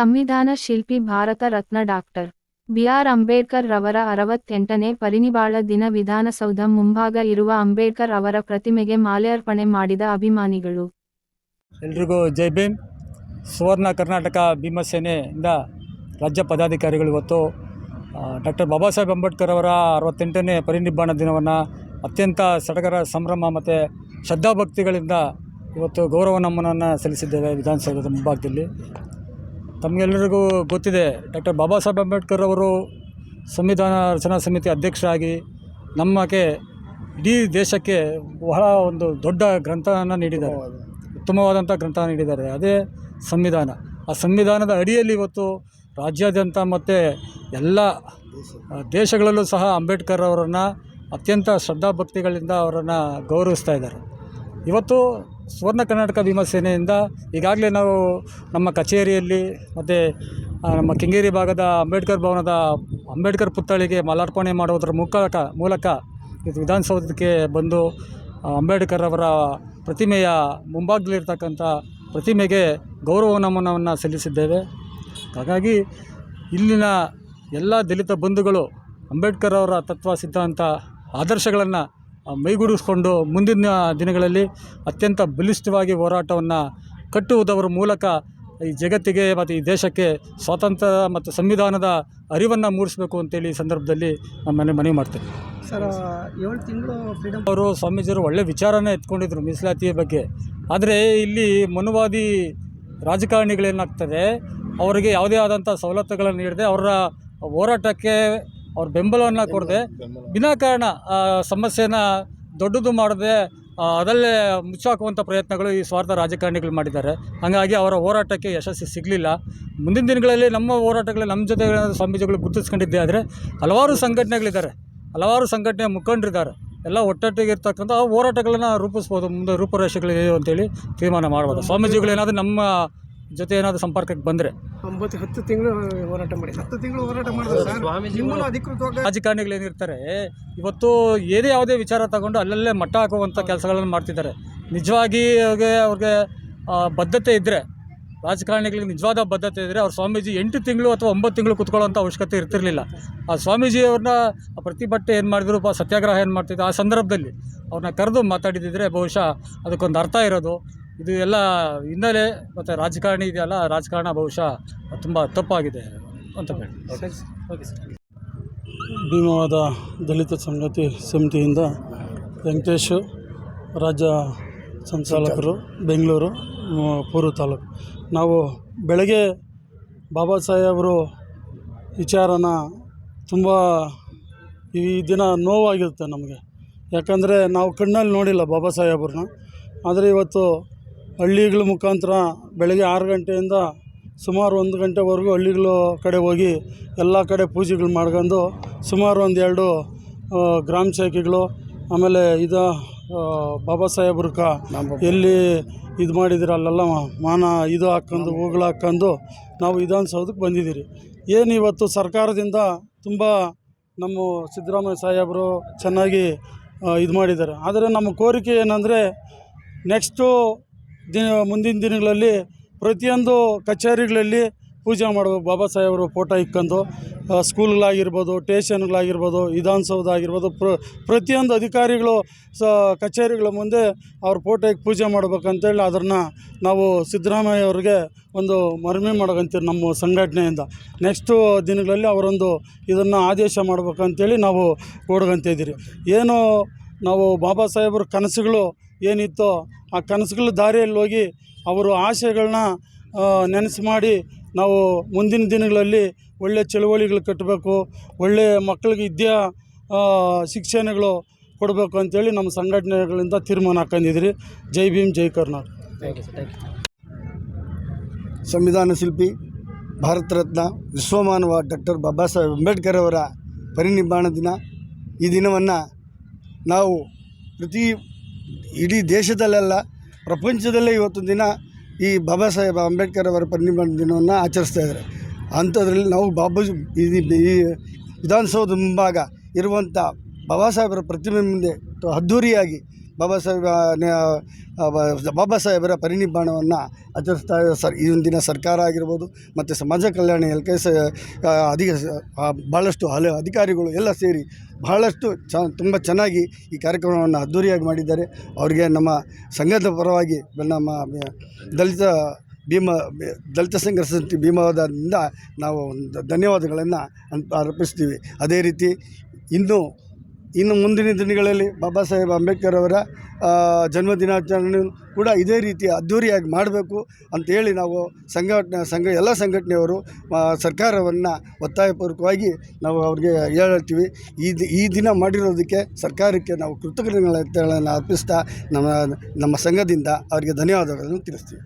ಸಂವಿಧಾನ ಶಿಲ್ಪಿ Bharat Ratna doctor B. R. Ambedkar ರವರ ಅರವತ್ತೆಂಟನೇ ಪರಿನಿಬಾಳ ದಿನ ವಿಧಾನಸೌಧ ಮುಂಭಾಗ ಇರುವ ಅಂಬೇಡ್ಕರ್ ಅವರ ಪ್ರತಿಮೆಗೆ ಮಾಲ್ಯಾರ್ಪಣೆ ಮಾಡಿದ ಅಭಿಮಾನಿಗಳು. ಎಲ್ರಿಗೂ ಜೈ ಭೀಮ್. ಸುವರ್ಣ ಕರ್ನಾಟಕ ಭೀಮಸೇನೆಯಿಂದ ರಾಜ್ಯ ಪದಾಧಿಕಾರಿಗಳು ಇವತ್ತು ಡಾಕ್ಟರ್ ಬಾಬಾ ಸಾಹೇಬ್ ಅಂಬೇಡ್ಕರ್ ಅವರ ಅರವತ್ತೆಂಟನೇ ಪರಿನಿಬ್ಬಾಣ ದಿನವನ್ನು ಅತ್ಯಂತ ಸಡಗರ ಸಂಭ್ರಮ ಮತ್ತು ಶ್ರದ್ಧಾಭಕ್ತಿಗಳಿಂದ ಇವತ್ತು ಗೌರವ ನಮನವನ್ನು ಸಲ್ಲಿಸಿದ್ದೇವೆ ವಿಧಾನಸೌಧದ ಮುಂಭಾಗದಲ್ಲಿ. ತಮಗೆಲ್ಲರಿಗೂ ಗೊತ್ತಿದೆ ಡಾಕ್ಟರ್ ಬಾಬಾ ಸಾಹೇಬ್ ಅಂಬೇಡ್ಕರ್ ಅವರು ಸಂವಿಧಾನ ರಚನಾ ಸಮಿತಿ ಅಧ್ಯಕ್ಷರಾಗಿ ನಮಗೆ ಇಡೀ ದೇಶಕ್ಕೆ ಬಹಳ ಒಂದು ದೊಡ್ಡ ಗ್ರಂಥವನ್ನು ನೀಡಿದ್ದಾರೆ. ಉತ್ತಮವಾದಂಥ ಗ್ರಂಥ ನೀಡಿದ್ದಾರೆ. ಅದೇ ಸಂವಿಧಾನ. ಆ ಸಂವಿಧಾನದ ಅಡಿಯಲ್ಲಿ ಇವತ್ತು ರಾಜ್ಯಾದ್ಯಂತ ಮತ್ತು ಎಲ್ಲ ದೇಶಗಳಲ್ಲೂ ಸಹ ಅಂಬೇಡ್ಕರ್ ಅವರನ್ನು ಅತ್ಯಂತ ಶ್ರದ್ಧಾಭಕ್ತಿಗಳಿಂದ ಅವರನ್ನು ಗೌರವಿಸ್ತಾ ಇದ್ದಾರೆ. ಇವತ್ತು ಸುವರ್ಣ ಕರ್ನಾಟಕ ಭೀಮಸೇನೆಯಿಂದ ಈಗಾಗಲೇ ನಾವು ನಮ್ಮ ಕಚೇರಿಯಲ್ಲಿ ಮತ್ತು ನಮ್ಮ ಕೆಂಗೇರಿ ಭಾಗದ ಅಂಬೇಡ್ಕರ್ ಭವನದ ಅಂಬೇಡ್ಕರ್ ಪುತ್ಥಳಿಗೆ ಮಾಲಾರ್ಪಣೆ ಮಾಡುವುದರ ಮೂಲಕ ಮೂಲಕ ಇದು ವಿಧಾನಸೌಧಕ್ಕೆ ಬಂದು ಅಂಬೇಡ್ಕರ್ ಅವರ ಪ್ರತಿಮೆಯ ಮುಂಭಾಗದಲ್ಲಿರ್ತಕ್ಕಂಥ ಪ್ರತಿಮೆಗೆ ಗೌರವ ನಮನವನ್ನು ಸಲ್ಲಿಸಿದ್ದೇವೆ. ಹಾಗಾಗಿ ಇಲ್ಲಿನ ಎಲ್ಲ ದಲಿತ ಬಂಧುಗಳು ಅಂಬೇಡ್ಕರ್ ಅವರ ತತ್ವ ಸಿದ್ಧಾಂತ ಆದರ್ಶಗಳನ್ನು ಮೈಗೂಡಿಸ್ಕೊಂಡು ಮುಂದಿನ ದಿನಗಳಲ್ಲಿ ಅತ್ಯಂತ ಬಲಿಷ್ಠವಾಗಿ ಹೋರಾಟವನ್ನು ಕಟ್ಟುವುದರ ಮೂಲಕ ಈ ಜಗತ್ತಿಗೆ ಮತ್ತು ಈ ದೇಶಕ್ಕೆ ಸ್ವಾತಂತ್ರ್ಯ ಮತ್ತು ಸಂವಿಧಾನದ ಅರಿವನ್ನು ಮೂಡಿಸಬೇಕು ಅಂತೇಳಿ ಈ ಸಂದರ್ಭದಲ್ಲಿ ನಮ್ಮನೆ ಮನವಿ ಮಾಡ್ತೇನೆ. ಸರ್ ಏಳು ತಿಂಗಳು ಫ್ರೀಡಮ್ ಅವರು ಸ್ವಾಮೀಜಿಯವರು ಒಳ್ಳೆ ವಿಚಾರನೇ ಎತ್ಕೊಂಡಿದ್ರು ಮೀಸಲಾತಿಯ ಬಗ್ಗೆ. ಆದರೆ ಇಲ್ಲಿ ಮನುವಾದಿ ರಾಜಕಾರಣಿಗಳೇನಾಗ್ತದೆ ಅವರಿಗೆ ಯಾವುದೇ ಆದಂಥ ಸವಲತ್ತುಗಳನ್ನು ನೀಡದೆ ಅವರ ಹೋರಾಟಕ್ಕೆ ಅವ್ರ ಬೆಂಬಲವನ್ನು ಕೊಡದೆ. ವಿನಾಕಾರಣ ಸಮಸ್ಯೆನ ದೊಡ್ಡದು ಮಾಡದೆ ಅದಲ್ಲೇ ಮುಚ್ಚಾಕುವಂಥ ಪ್ರಯತ್ನಗಳು ಈ ಸ್ವಾರ್ಥ ರಾಜಕಾರಣಿಗಳು ಮಾಡಿದ್ದಾರೆ. ಹಾಗಾಗಿ ಅವರ ಹೋರಾಟಕ್ಕೆ ಯಶಸ್ಸು ಸಿಗಲಿಲ್ಲ. ಮುಂದಿನ ದಿನಗಳಲ್ಲಿ ನಮ್ಮ ಹೋರಾಟಗಳಲ್ಲಿ ನಮ್ಮ ಜೊತೆ ಸ್ವಾಮೀಜಿಗಳು ಗುರುತಿಸ್ಕೊಂಡಿದ್ದೆ ಆದರೆ ಹಲವಾರು ಸಂಘಟನೆಗಳಿದ್ದಾರೆ. ಹಲವಾರು ಸಂಘಟನೆ ಮುಖಂಡರಿದ್ದಾರೆ. ಎಲ್ಲ ಒಟ್ಟೊಟ್ಟಿಗೆ ಇರ್ತಕ್ಕಂಥ ಆ ಹೋರಾಟಗಳನ್ನು ರೂಪಿಸ್ಬೋದು ಮುಂದೆ ರೂಪುರೇಷೆಗಳಿವೆ ಅಂತೇಳಿ ತೀರ್ಮಾನ ಮಾಡ್ಬೋದು. ಸ್ವಾಮೀಜಿಗಳು ಏನಾದರೂ ನಮ್ಮ ಜೊತೆ ಏನಾದರೂ ಸಂಪರ್ಕಕ್ಕೆ ಬಂದರೆ ಒಂಬತ್ತು ಹತ್ತು ತಿಂಗಳು ಹೋರಾಟ ಮಾಡಿ. ಹತ್ತು ತಿಂಗಳು ಹೋರಾಟ ಮಾಡಿದ್ರು ಸರ್ ನಿಮ್ಮನ್ನು ಅಧಿಕೃತವಾಗಿ ರಾಜಕಾರಣಿಗಳು ಏನಿರ್ತಾರೆ ಇವತ್ತು ಏನೇ ಯಾವುದೇ ವಿಚಾರ ತಗೊಂಡು ಅಲ್ಲಲ್ಲೇ ಮಟ್ಟ ಹಾಕುವಂಥ ಕೆಲಸಗಳನ್ನು ಮಾಡ್ತಿದ್ದಾರೆ. ನಿಜವಾಗಿ ಅವ್ರಿಗೆ ಅವ್ರಿಗೆ ಬದ್ಧತೆ ಇದ್ದರೆ ರಾಜಕಾರಣಿಗಳಿಗೆ ನಿಜವಾದ ಬದ್ಧತೆ ಇದ್ದರೆ ಅವ್ರ ಸ್ವಾಮೀಜಿ ಎಂಟು ತಿಂಗಳು ಅಥವಾ ಒಂಬತ್ತು ತಿಂಗಳು ಕುತ್ಕೊಳ್ಳೋಂಥ ಅವಶ್ಯಕತೆ ಇರ್ತಿರಲಿಲ್ಲ. ಆ ಸ್ವಾಮೀಜಿಯವ್ರನ್ನ ಆ ಪ್ರತಿಭಟನೆ ಏನು ಮಾಡಿದ್ರು ಪ ಸತ್ಯಾಗ್ರಹ ಏನು ಮಾಡ್ತಿದ್ರು ಆ ಸಂದರ್ಭದಲ್ಲಿ ಅವ್ರನ್ನ ಕರೆದು ಮಾತಾಡಿದಿದ್ರೆ ಬಹುಶಃ ಅದಕ್ಕೊಂದು ಅರ್ಥ ಇರೋದು. ಇದು ಎಲ್ಲ ಹಿನ್ನೆಲೆ ಮತ್ತು ರಾಜಕಾರಣಿ ಇದೆಯಲ್ಲ ರಾಜಕಾರಣ ಬಹುಶಃ ತುಂಬ ತಪ್ಪಾಗಿದೆ ಅಂತ ಹೇಳಿ ಓಕೆ ಸರ್ ಭೀಮವಾದ ದಲಿತ ಸಂಗತಿ ಸಮಿತಿಯಿಂದ ವೆಂಕಟೇಶ್ ರಾಜ್ಯ ಸಂಚಾಲಕರು ಬೆಂಗಳೂರು ಪೂರ್ವ ತಾಲೂಕು. ನಾವು ಬೆಳಗ್ಗೆ ಬಾಬಾ ಸಾಹೇಬರು ವಿಚಾರನ ತುಂಬ ಈ ದಿನ ನೋವಾಗಿರುತ್ತೆ ನಮಗೆ. ಯಾಕಂದರೆ ನಾವು ಕಣ್ಣಲ್ಲಿ ನೋಡಿಲ್ಲ ಬಾಬಾ ಸಾಹೇಬ್ರನ್ನ ಆದರೆ ಇವತ್ತು ಹಳ್ಳಿಗಳ ಮುಖಾಂತರ ಬೆಳಗ್ಗೆ ಆರು ಗಂಟೆಯಿಂದ ಸುಮಾರು ಒಂದು ಗಂಟೆವರೆಗೂ ಹಳ್ಳಿಗಳ ಕಡೆ ಹೋಗಿ ಎಲ್ಲ ಕಡೆ ಪೂಜೆಗಳು ಮಾಡ್ಕೊಂಡು ಸುಮಾರು ಒಂದು ಎರಡು ಆ, ಗ್ರಾಮ ಶಾಖೆಗಳು ಆಮೇಲೆ ಇದು ಬಾಬಾ ಸಾಹೇಬ್ರ ಕ ಎಲ್ಲಿ ಇದು ಮಾಡಿದಿರ ಅಲ್ಲೆಲ್ಲ ಮಾನ ಇದು ಹಾಕ್ಕೊಂಡು ಹೂಗಳು ಹಾಕ್ಕೊಂಡು ನಾವು ವಿಧಾನಸೌಧಕ್ಕೆ ಬಂದಿದ್ದೀರಿ. ಏನು ಇವತ್ತು ಸರ್ಕಾರದಿಂದ ತುಂಬ ನಮ್ಮ ಸಿದ್ದರಾಮಯ್ಯ ಸಾಹೇಬರು ಚೆನ್ನಾಗಿ ಇದು ಮಾಡಿದ್ದಾರೆ. ಆದರೆ ನಮ್ಮ ಕೋರಿಕೆ ಏನಂದರೆ ನೆಕ್ಸ್ಟು ದಿನ, ಮುಂದಿನ ದಿನಗಳಲ್ಲಿ ಪ್ರತಿಯೊಂದು ಕಚೇರಿಗಳಲ್ಲಿ ಪೂಜೆ ಮಾಡಬೇಕು ಬಾಬಾ ಸಾಹೇಬರು ಫೋಟೋ ಇಕ್ಕೊಂಡು ಸ್ಕೂಲ್ಗಳಾಗಿರ್ಬೋದು, ಟೇಷನ್ಗಳಾಗಿರ್ಬೋದು ವಿಧಾನಸೌಧ ಆಗಿರ್ಬೋದು ಪ್ರ, ಪ್ರತಿಯೊಂದು ಅಧಿಕಾರಿಗಳು ಸ, ಕಚೇರಿಗಳ ಮುಂದೆ ಅವ್ರ ಫೋಟೋಗೆ ಪೂಜೆ ಮಾಡ್ಬೇಕಂತೇಳಿ ಅದನ್ನು ನಾವು ಸಿದ್ದರಾಮಯ್ಯ ಅವ್ರಿಗೆ ಒಂದು ಮನವಿ ಮಾಡ್ಕೊಂತೀವಿ ನಮ್ಮ ಸಂಘಟನೆಯಿಂದ. ನೆಕ್ಸ್ಟು ದಿನಗಳಲ್ಲಿ ಅವರೊಂದು ಇದನ್ನು ಆದೇಶ ಮಾಡ್ಬೇಕಂತೇಳಿ ನಾವು ಓಡ್ಕೊಂತಿದ್ದೀರಿ ಏನು ನಾವು ಬಾಬಾ ಸಾಹೇಬ್ರ ಕನಸುಗಳು ಏನಿತ್ತೋ ಆ ಕನಸುಗಳ ದಾರಿಯಲ್ಲಿ ಹೋಗಿ ಅವರು ಆಶಯಗಳನ್ನ ನೆನೆಸಿ ಮಾಡಿ ನಾವು ಮುಂದಿನ ದಿನಗಳಲ್ಲಿ ಒಳ್ಳೆಯ ಚಳುವಳಿಗಳು ಕಟ್ಟಬೇಕು ಒಳ್ಳೆಯ ಮಕ್ಕಳಿಗೆ ವಿದ್ಯಾ ಶಿಕ್ಷಣಗಳು ಕೊಡಬೇಕು ಅಂತೇಳಿ ನಮ್ಮ ಸಂಘಟನೆಗಳಿಂದ ತೀರ್ಮಾನ ಹಾಕೊಂಡಿದ್ರಿ ಜೈ ಭೀಮ್ ಜೈ ಕರ್ನಾಟಕ. ಸಂವಿಧಾನ ಶಿಲ್ಪಿ ಭಾರತ ರತ್ನ ವಿಶ್ವಮಾನವ ಡಾಕ್ಟರ್ ಬಾಬಾ ಸಾಹೇಬ್ ಅಂಬೇಡ್ಕರ್ ಅವರ ಪರಿನಿರ್ಮಾಣ ದಿನ. ಈ ದಿನವನ್ನು ನಾವು ಪ್ರತಿ ಇಡೀ ದೇಶದಲ್ಲೆಲ್ಲ ಪ್ರಪಂಚದಲ್ಲೇ ಇವತ್ತು ದಿನ ಈ ಬಾಬಾ ಸಾಹೇಬ್ ಅಂಬೇಡ್ಕರ್ ಅವರ ಪರಿನಿಬ್ಬಾಣ ದಿನವನ್ನು ಆಚರಿಸ್ತಾ ಇದ್ದಾರೆ. ಅಂಥದ್ರಲ್ಲಿ ನಾವು ಬಾಬಾಜಿ ಈ ವಿಧಾನಸೌಧದ ವಿಧಾನಸೌಧ ಮುಂಭಾಗ ಇರುವಂಥ ಬಾಬಾ ಸಾಹೇಬರ ಪ್ರತಿಮೆ ಮುಂದೆ ಅದ್ಧೂರಿಯಾಗಿ ಬಾಬಾ ಸಾಹೇಬ ಬಾಬಾ ಸಾಹೇಬರ ಪರಿನಿಬ್ಬಾಣವನ್ನು ಆಚರಿಸ್ತಾ ಸರ್ ಇಂದಿನ ಸರ್ಕಾರ ಆಗಿರ್ಬೋದು, ಮತ್ತು ಸಮಾಜ ಕಲ್ಯಾಣ ಎಲ್ ಕೆ ಎಸ್ ಅಧಿಕ ಭಾಳಷ್ಟು ಹಲ, ಅಧಿಕಾರಿಗಳು ಎಲ್ಲ ಸೇರಿ ಬಹಳಷ್ಟು ಚ, ತುಂಬ ಚೆನ್ನಾಗಿ ಈ ಕಾರ್ಯಕ್ರಮವನ್ನು ಅದ್ಧೂರಿಯಾಗಿ ಮಾಡಿದ್ದಾರೆ. ಅವರಿಗೆ ನಮ್ಮ ಸಂಘದ ಪರವಾಗಿ ನಮ್ಮ ದಲಿತ ಭೀಮ, ದಲಿತ ಸಂಘ ಸಮಿತಿ ಭೀಮವಾದದಿಂದ ನಾವು ಧನ್ಯವಾದಗಳನ್ನು ಅರ್ಪಿಸ್ತೀವಿ. ಅದೇ ರೀತಿ, ಇನ್ನು ಇನ್ನು ಮುಂದಿನ ದಿನಗಳಲ್ಲಿ ಬಾಬಾ ಸಾಹೇಬ್ ಅಂಬೇಡ್ಕರ್ ಅವರ ಜನ್ಮ ದಿನಾಚರಣೆ ಕೂಡ ಇದೇ ರೀತಿ ಅದ್ಧೂರಿಯಾಗಿ ಮಾಡಬೇಕು ಅಂತೇಳಿ ನಾವು ಸಂಘಟನೆ, ಸಂಘ, ಎಲ್ಲ ಸಂಘಟನೆಯವರು ಸರ್ಕಾರವನ್ನು ಒತ್ತಾಯಪೂರ್ವಕವಾಗಿ ನಾವು ಅವ್ರಿಗೆ ಹೇಳ್ತೀವಿ. ಈ ಈ ದಿನ ಮಾಡಿರೋದಕ್ಕೆ ಸರ್ಕಾರಕ್ಕೆ ನಾವು ಕೃತಜ್ಞತೆಗಳನ್ನು ಅರ್ಪಿಸ್ತಾ ನಮ್ಮ ನಮ್ಮ ಸಂಘದಿಂದ ಅವರಿಗೆ ಧನ್ಯವಾದಗಳನ್ನು ತಿಳಿಸ್ತೀವಿ.